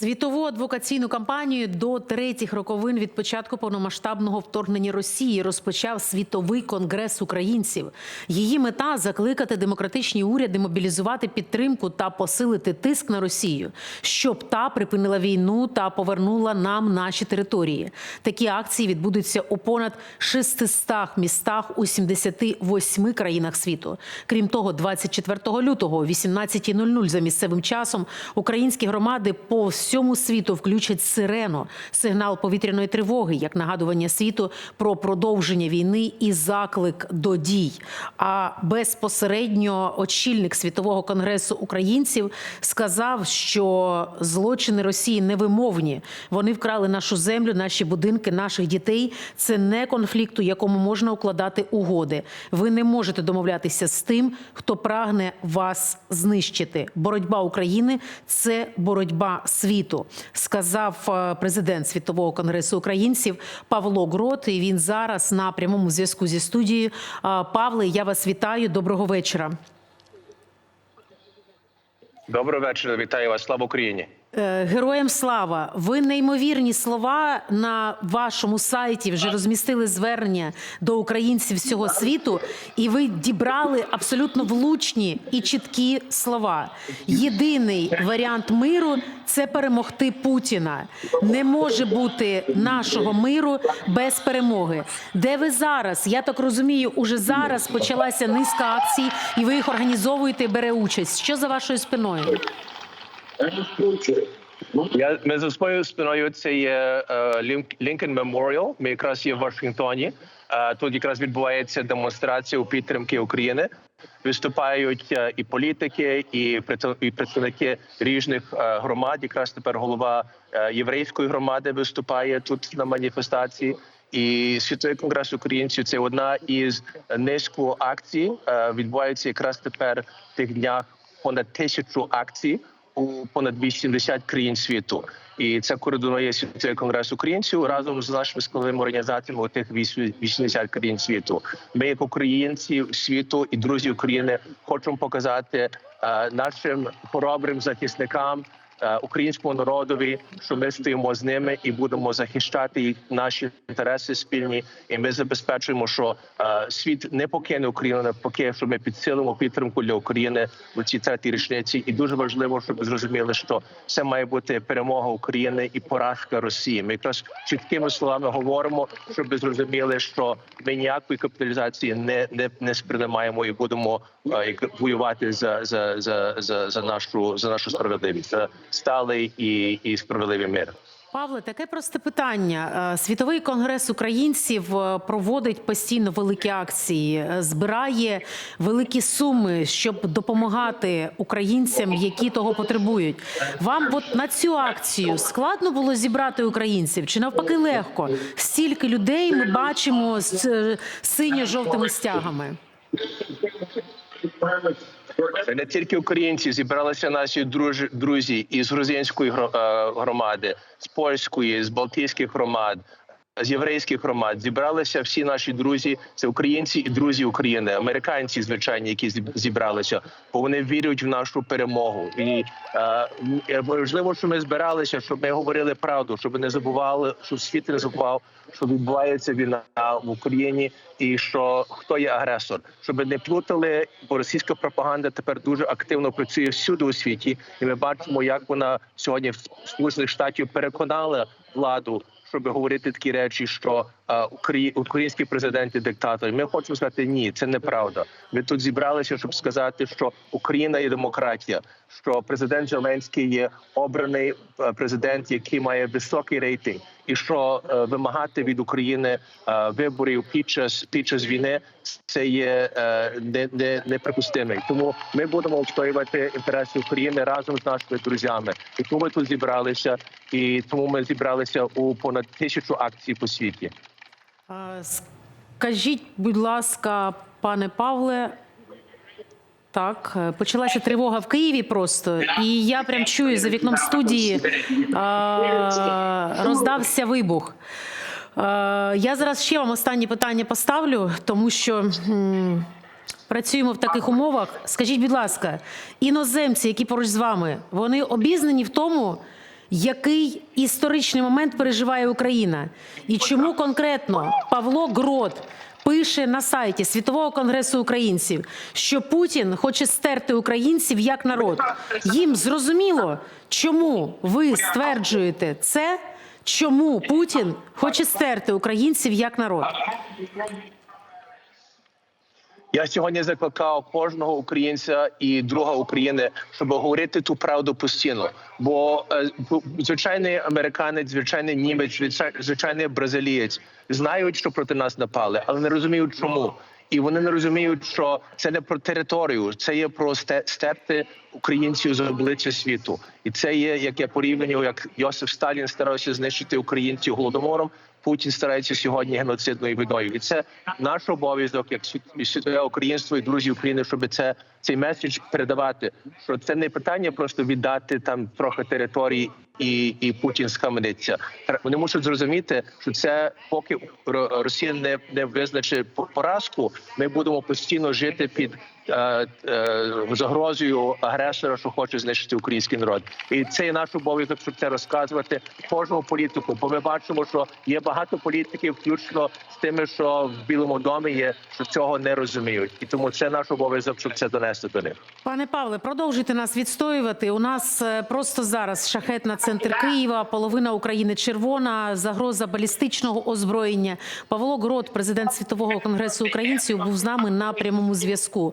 Світову адвокаційну кампанію до третіх роковин від початку повномасштабного вторгнення Росії розпочав світовий конгрес українців. Її мета закликати демократичні уряди мобілізувати підтримку та посилити тиск на Росію, щоб та припинила війну та повернула нам наші території. Такі акції відбудуться у понад 600 містах у 78 країнах світу. Крім того, 24 лютого о 18.00 за місцевим часом українські громади по всьому світу включать сирену, сигнал повітряної тривоги, як нагадування світу про продовження війни і заклик до дій. А безпосередньо очільник світового конгресу українців сказав, що злочини Росії невимовні. Вони вкрали нашу землю, наші будинки, наших дітей. Це не конфлікт, у якому можна укладати угоди. Ви не можете домовлятися з тим, хто прагне вас знищити. Боротьба України це боротьба світу, сказав е, президент світового конгресу українців Павло Грот. І він зараз на прямому зв'язку зі студією. А, Павле, я вас вітаю. Доброго вечора. Доброго вечора, вітаю вас. Слава Україні. Е, Героям слава! Ви неймовірні слова на вашому сайті вже розмістили звернення до українців всього світу, і ви дібрали абсолютно влучні і чіткі слова. Єдиний варіант миру це перемогти Путіна. Не може бути нашого миру без перемоги. Де ви зараз? Я так розумію, уже зараз почалася низка акцій, і ви їх організовуєте, і бере участь. Що за вашою спиною? Я ми за своєю спиною. Це є Лінкен Меморіал. Ми якраз є в Вашингтоні. Е, Тут якраз відбувається демонстрація у підтримки України. Виступають е, і політики, і представ- представники різних е, громад. Якраз тепер голова е, єврейської громади виступає тут на маніфестації. І світовий конгрес українців це одна із низку акцій. Е, Відбувається якраз тепер в тих днях понад тисячу акцій у понад 80 країн світу. І це координує світовий конгрес українців разом з нашими складовими організаціями у тих 80 країн світу. Ми, як українці світу і друзі України, хочемо показати е, нашим хоробрим захисникам. Е, Українському народові, що ми стоїмо з ними і будемо захищати їх наші інтереси спільні, і ми забезпечуємо, що е, світ не покине Україну, навпаки, що ми підсилимо підтримку для України у цій третій річниці. І дуже важливо, щоб зрозуміли, що це має бути перемога України і поразка Росії. Ми якраз чіткими словами говоримо, щоб зрозуміли, що ми ніякої капіталізації не не, не сприймаємо і будемо е, воювати за за, за, за, за нашу за нашу справедливість, сталий і, і справедливий мир. Павле, таке просте питання. Е, Світовий конгрес українців е, проводить постійно великі акції, е, збирає великі суми, щоб допомагати українцям, які того потребують. Вам от на цю акцію складно було зібрати українців, чи навпаки легко? Стільки людей ми бачимо з синьо-жовтими стягами. Це не тільки українці, зібралися наші друзі із грузинської е, громади, з польської, з балтійських громад. З єврейських громад зібралися всі наші друзі. Це українці і друзі України, американці, звичайні, які зібралися, бо вони вірять в нашу перемогу. І е, м- важливо, що ми збиралися, щоб ми говорили правду, щоб не забували, щоб світ не забував, що відбувається війна в Україні, і що хто є агресор, щоб не плутали, бо російська пропаганда тепер дуже активно працює всюди у світі, і ми бачимо, як вона сьогодні в Сполучених Штатів переконала владу. Щоб говорити такі речі, що е, Украї- український президент і диктатор. Ми хочемо сказати ні, це неправда. Ми тут зібралися, щоб сказати, що Україна є демократія, що президент Зеленський є обраний е, президент, який має високий рейтинг, і що е, вимагати від України виборів під час під час війни це є не, не, неприпустимий. Тому ми будемо відстоювати інтереси України разом з нашими друзями. І тому ми тут зібралися, і тому ми зібралися у понад тисячу акцій по світі. Скажіть, будь ласка, пане Павле. Так, е, почалася тривога в Києві просто, і я прям чую за вікном студії роздався вибух. Я зараз ще вам останнє питання поставлю, тому що працюємо в таких умовах. Скажіть, будь ласка, іноземці, які поруч з вами, вони обізнані в тому, який історичний момент переживає Україна, і чому конкретно Павло Грот пише на сайті Світового конгресу українців, що Путін хоче стерти українців як народ. Їм зрозуміло, чому ви стверджуєте це, чому Путін хоче стерти українців як народ. Я сьогодні закликав кожного українця і друга України, щоб говорити ту правду постійно. Бо е, звичайний американець, звичайний німець, звичайний бразилієць знають, що проти нас напали, але не розуміють, чому. І вони не розуміють, що це не про територію, це є про сте- стерти українців з обличчя світу. І це є, як я порівнюю, як Йосиф Сталін старався знищити українців голодомором. Путін старається сьогодні геноцидною війною, і це наш обов'язок, як світ- світове українство і друзі України, щоб це цей меседж передавати. Що це не питання просто віддати там трохи території, і, і Путін схамениться. Вони мусять зрозуміти, що це поки Росія не, не визначить поразку, ми будемо постійно жити під е, е, загрозою агресора, що хоче знищити український народ. І це є наш обов'язок, щоб це розказувати кожному політику. Бо ми бачимо, що є багато політиків, включно з тими, що в Білому домі є, що цього не розуміють, і тому це наш обов'язок, щоб це донести до них. Пане Павле, продовжуйте нас відстоювати. У нас е, просто зараз шахет на центр Києва, половина України червона, загроза балістичного озброєння. Павло Грот, президент Світового конгресу українців, був з нами на прямому зв'язку.